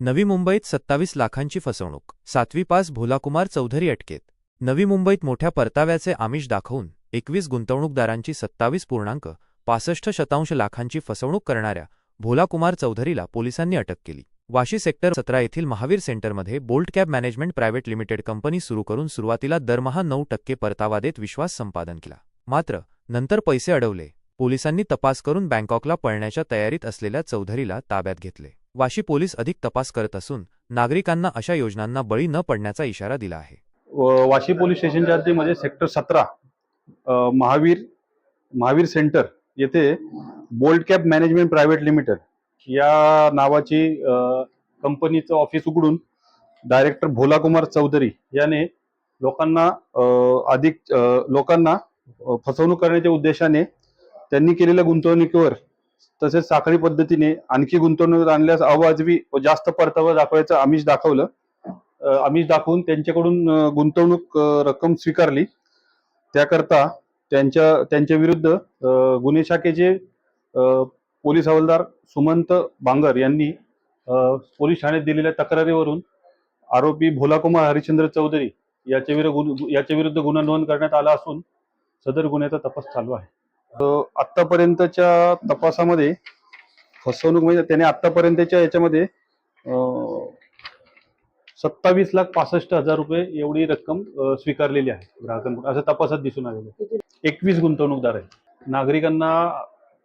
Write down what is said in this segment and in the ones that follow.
नवी मुंबईत सत्तावीस लाखांची फसवणूक. सातवी पास भोलाकुमार चौधरी अटकेत. नवी मुंबईत मोठ्या परताव्याचे आमिष दाखवून एकवीस गुंतवणूकदारांची सत्तावीस पूर्णांक पासष्ट शतांश लाखांची फसवणूक करणाऱ्या भोलाकुमार चौधरीला पोलिसांनी अटक केली. वाशी सेक्टर सतरा येथील महावीर सेंटरमध्ये Bolt cab management private limited company सुरू करून सुरुवातीला दरमहा नऊ टक्के परतावा देत विश्वास संपादन केला. मात्र नंतर पैसे अडवले. पोलिसांनी तपास करून बँकॉकला पळण्याच्या तयारीत असलेल्या चौधरीला ताब्यात घेतले. वाशी पोलीस अधिक तपास करत असून नागरिकांना अशा योजनांना बळी न पडण्याचा इशारा दिला आहे. व- वाशी पोलीस स्टेशनच्या हद्दीमध्ये सेक्टर सतरा महावीर महावीर सेंटर येथे Bolt cab management private limited या नावाची कंपनीचं ऑफिस उघडून डायरेक्टर भोलाकुमार चौधरी याने लोकांना अधिक लोकांना फसवणूक करण्याच्या उद्देशाने त्यांनी केलेल्या गुंतवणुकीवर तसेच साखळी पद्धतीने आणखी गुंतवणूक आणल्यास अवाजवी व जास्त परतावा दाखवायचं आमिष दाखवलं. आमिष दाखवून त्यांच्याकडून गुंतवणूक रक्कम स्वीकारली. त्याकरता त्यांच्या त्यांच्या विरुद्ध गुन्हे शाखेचे पोलीस हवालदार सुमंत बांगर यांनी पोलीस ठाण्यात दिलेल्या तक्रारीवरून आरोपी भोलाकुमार हरिश्चंद्र चौधरी याच्या विरुद्ध गुन्हा नोंद करण्यात आला असून सदर गुन्ह्याचा तपास चालू आहे. आतापर्यंतच्या आत्तापर्यंतच्या तपासामध्ये फसवणूक म्हणजे त्याने आत्तापर्यंतच्या याच्यामध्ये सत्तावीस लाख पासष्ट हजार रुपये एवढी रक्कम स्वीकारलेली आहे ग्राहकांकडून. असं तपासात दिसून आलेलं एकवीस गुंतवणूकदार आहेत. नागरिकांना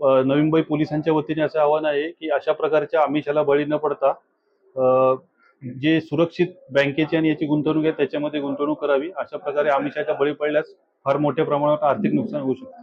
नवी मुंबई पोलिसांच्या वतीने असं आव्हान आहे की अशा प्रकारच्या आमिषाला बळी न पडता जे सुरक्षित बँकेची आणि याची गुंतवणूक आहे त्याच्यामध्ये गुंतवणूक करावी. अशा प्रकारे आमिषाच्या बळी पडल्यास फार मोठ्या प्रमाणात आर्थिक नुकसान होऊ शकते.